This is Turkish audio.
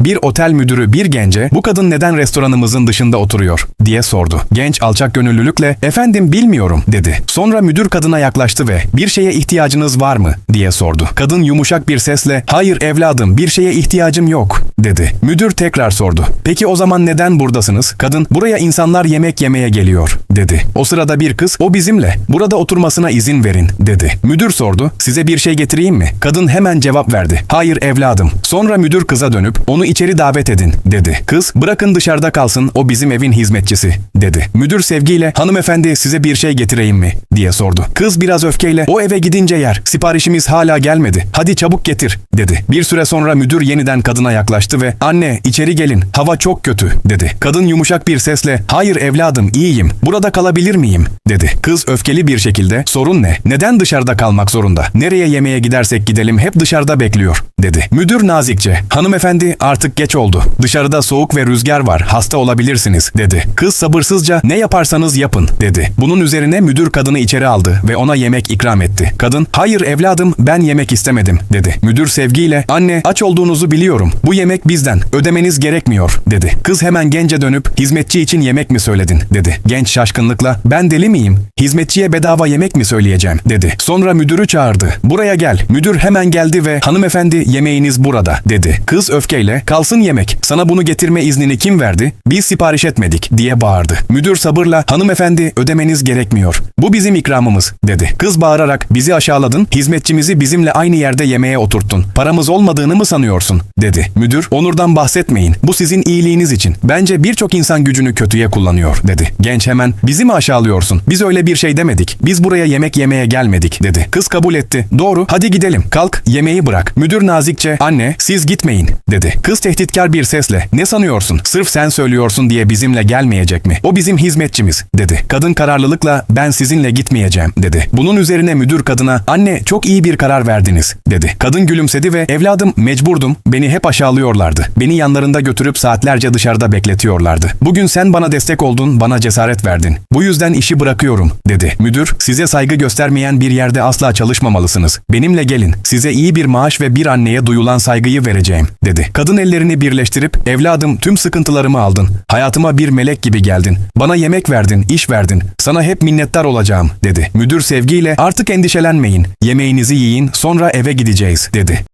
Bir otel müdürü bir gence bu kadın neden restoranımızın dışında oturuyor diye sordu. Genç alçak gönüllülükle efendim bilmiyorum dedi. Sonra müdür kadına yaklaştı ve bir şeye ihtiyacınız var mı diye sordu. Kadın yumuşak bir sesle hayır evladım bir şeye ihtiyacım yok dedi. Müdür tekrar sordu. Peki o zaman neden buradasınız? Kadın buraya insanlar yemek yemeye geliyor dedi. O sırada bir kız o bizimle burada oturmasına izin verin dedi. Müdür sordu size bir şey getireyim mi? Kadın hemen cevap verdi. Hayır evladım. Sonra müdür kıza dönüp onu içeri davet edin dedi. Kız bırakın dışarıda kalsın o bizim evin hizmetçisi dedi. Müdür sevgiyle hanımefendi size bir şey getireyim mi diye sordu. Kız biraz öfkeyle o eve gidince yer siparişimiz hala gelmedi hadi çabuk getir dedi. Bir süre sonra müdür yeniden kadına yaklaştı ve anne içeri gelin hava çok kötü dedi. Kadın yumuşak bir sesle hayır evladım iyiyim burada kalabilir miyim dedi. Kız öfkeli bir şekilde sorun ne neden dışarıda kalmak zorunda nereye yemeğe gidersek gidelim hep dışarıda bekliyor dedi. Müdür nazikçe hanımefendi artık geç oldu dışarıda soğuk ve rüzgar var hasta olabilirsiniz dedi. Kız sabırsızca ne yaparsanız yapın dedi. Bunun üzerine müdür kadını içeri aldı ve ona yemek ikram etti. Kadın hayır evladım ben yemek istemedim dedi. Müdür sevgiyle anne aç olduğunuzu biliyorum bu yemek bizden ödemeniz gerekmiyor dedi. Kız hemen gence dönüp hizmetçi için yemek mi söyledin dedi. Genç şaşkınlıkla ben deli miyim hizmetçiye bedava yemek mi söyleyeceğim dedi. Sonra müdürü çağırdı. Buraya gel. Müdür hemen geldi ve hanımefendi yemeğiniz burada dedi. Kız öfkeyle kalsın yemek sana bunu getirme iznini kim verdi? Biz sipariş etmedik diye bağırdı. Müdür sabırla hanımefendi ödemeniz gerekmiyor. Bu bizim ikramımız dedi. Kız bağırarak bizi aşağıladın hizmetçimizi bizimle aynı yerde yemeğe oturttun. Paramız olmadığını mı sanıyorsun dedi. Müdür onurdan bahsetmeyin. Bu sizin iyiliğiniz için. Bence birçok insan gücünü kötüye kullanıyor dedi. Genç hemen bizi mi aşağılıyorsun? Biz öyle bir şey demedik. Biz buraya yemek yemeye gelmedik dedi. Kız kabul etti. Doğru hadi gidelim. Kalk yemeği bırak. Müdür nazikçe anne siz gitmeyin dedi. Kız tehditkar bir sesle ne sanıyorsun? Sırf sen söylüyorsun diye bizimle gelmeyecek mi? O bizim hizmetçimiz dedi. Kadın kararlılıkla ben sizinle gitmeyeceğim dedi. Bunun üzerine müdür kadına anne çok iyi bir karar verdiniz dedi. Kadın gülümsedi ve evladım mecburdum beni hep aşağılıyorlardı. Beni yanlarında götürüp saatlerce dışarıda bekletiyorlardı. Bugün sen bana destek oldun bana cesaret verdin. Bu yüzden işi bırakıyorum dedi. Müdür size saygı göstermeyen bir yerde asla çalışmamalısınız. Benimle gelin size iyi bir maaş ve bir anneye duyulan saygıyı vereceğim dedi. Kadın ellerini birleştirip evladım tüm sıkıntılarımı aldın. Hayatıma bir melek gibi geldin. Bana yemek verdin, iş verdin. Sana hep minnettar olacağım dedi. Müdür sevgiyle artık endişelenmeyin. Yemeğinizi yiyin sonra eve gideceğiz dedi.